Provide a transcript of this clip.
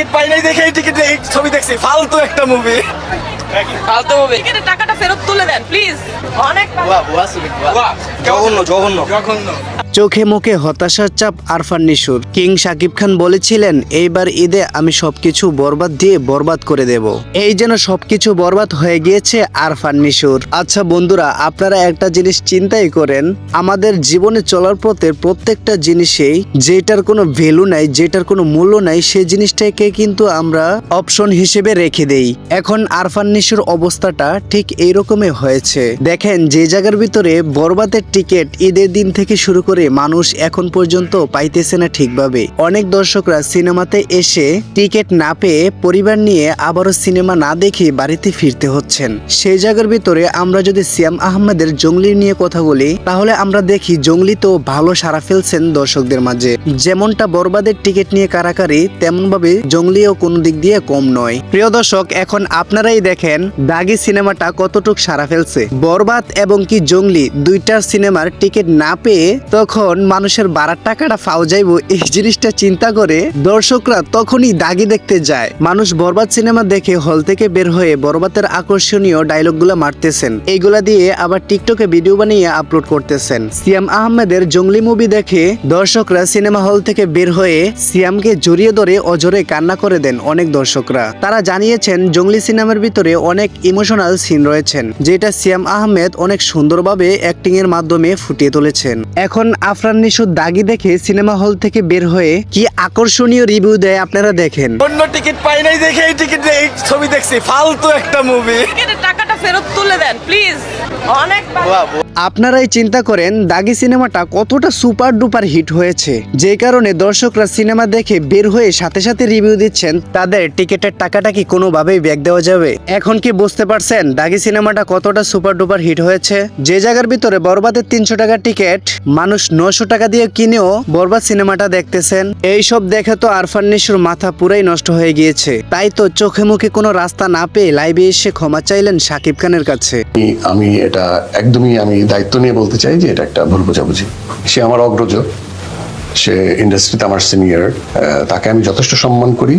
Ticket পাই নাই দেখে এই টিকিট এই ছবি দেখছি। ফালতু একটা মুভি ফালতু মুভি টিকিটের টাকাটা ফেরত তুলে দেন প্লিজ অনেক জঘন্য জঘন্য। জঘন্য। চোখে মুখে হতাশার চাপ, আরফান নিশুর। কিং সাকিব খান বলেছিলেন, এইবার ঈদে আমি সবকিছু বরবাদ দিয়ে বরবাদ করে দেব। এই যেন সবকিছু বরবাদ হয়ে গিয়েছে আরফান নিশুর। আচ্ছা বন্ধুরা, আপনারা একটা জিনিস চিন্তাই করেন, আমাদের জীবনে চলার পথে প্রত্যেকটা জিনিসেই যেটার কোনো ভ্যালু নাই, যেটার কোনো মূল্য নাই, সেই জিনিসটাকে কিন্তু আমরা অপশন হিসেবে রেখে দেই। এখন আরফান নিশুর অবস্থাটা ঠিক এইরকমই হয়েছে। দেখেন, যে জায়গার ভিতরে বরবাদের টিকিট ঈদের দিন থেকে শুরু করে মানুষ এখন পর্যন্ত পাইতেছে না ঠিকভাবে। অনেক দর্শকরা সিনেমাতে এসে টিকিট না পেয়ে পরিবার নিয়ে আবারও সিনেমা না দেখে বাড়িতে ফিরতে হচ্ছেন। সেই জায়গার ভিতরে আমরা যদি সিয়াম আহমেদের জঙ্গলি নিয়ে কথা বলি, তাহলে আমরা দেখি জঙ্গলি তো ভালো সারা ফেলছেন দর্শকদের মাঝে। যেমনটা বরবাদের টিকিট নিয়ে কারাকারি তেমন ভাবে জঙ্গলিও কোনো দিক দিয়ে কম নয়। প্রিয় দর্শক, এখন আপনারাই দেখেন দাগি সিনেমাটা কতটুক সারা ফেলছে। বরবাদ এবং কি জঙ্গলি দুইটার সিনেমার টিকিট না পেয়ে তখন মানুষের বাড়ার টাকাটা ফাও যাইব, এই জিনিসটা চিন্তা করে দর্শকরা তখনই দাগি দেখতে যায়। মানুষ বরবাদ সিনেমা দেখে হল থেকে বের হয়ে বরবাদের আকর্ষণীয় ডায়লগগুলো মারতেছেন। এইগুলা দিয়ে আবার টিকটকে ভিডিও বানিয়ে আপলোড করতেছেন। সিয়াম আহমেদের জঙ্গলি মুভি দেখে দর্শকরা সিনেমা হল থেকে বের হয়ে সিয়ামকে জড়িয়ে ধরে অজরে কান্না করে দেন অনেক দর্শকরা। তারা জানিয়েছেন, জঙ্গলি সিনেমার ভিতরে অনেক ইমোশনাল সিন রয়েছেন, যেটা সিয়াম আহমেদ অনেক সুন্দরভাবে অ্যাক্টিং এর মাধ্যমে ফুটিয়ে তুলেছেন। এখন আফরান নিশু দাগি দেখে সিনেমা হল থেকে বের হয়ে কি আকর্ষণীয় রিভিউ দেয় আপনারা দেখেন। অন্য টিকিট পাই নাই দেখে এই টিকিট এই ছবি দেখছি। ফালতু একটা মুভি টাকাটা ফেরত তুলে দেন প্লিজ অনেক আপনারাই চিন্তা করেন দাগি সিনেমাটা কতটা সুপার ডুপার হিট হয়েছে। যে কারণে দর্শকরা সিনেমা দেখে বের হয়ে সাথে সাথে রিভিউ দিচ্ছেন, তাদের টিকিটের টাকাটা কি কোনোভাবেই ব্যাক দেওয়া যাবে। এখন কি বুঝতে পারছেন দাগি সিনেমাটা কতটা সুপার ডুপার হিট হয়েছে? যে জায়গার ভিতরে বরবাদের তিনশো টাকার টিকিট, মানুষ নশো টাকা দিয়ে কিনেও বরবাদ সিনেমাটা দেখতেছেন। এই সব দেখে তো আরফান নিশুর মাথা পুরাই নষ্ট হয়ে গিয়েছে। তাই তো চোখে মুখে কোনো রাস্তা না পেয়ে লাইভে এসে ক্ষমা চাইলেন শাকিব খানের কাছে। আমি এটা একদমই, আমি দায়িত্ব নিয়ে বলতে চাই যে এটা একটা ভুল বোঝাবুঝি। সে আমার অগ্রজ, সে ইন্ডাস্ট্রিতে আমার সিনিয়র তাকে আমি যথেষ্ট সম্মান করি।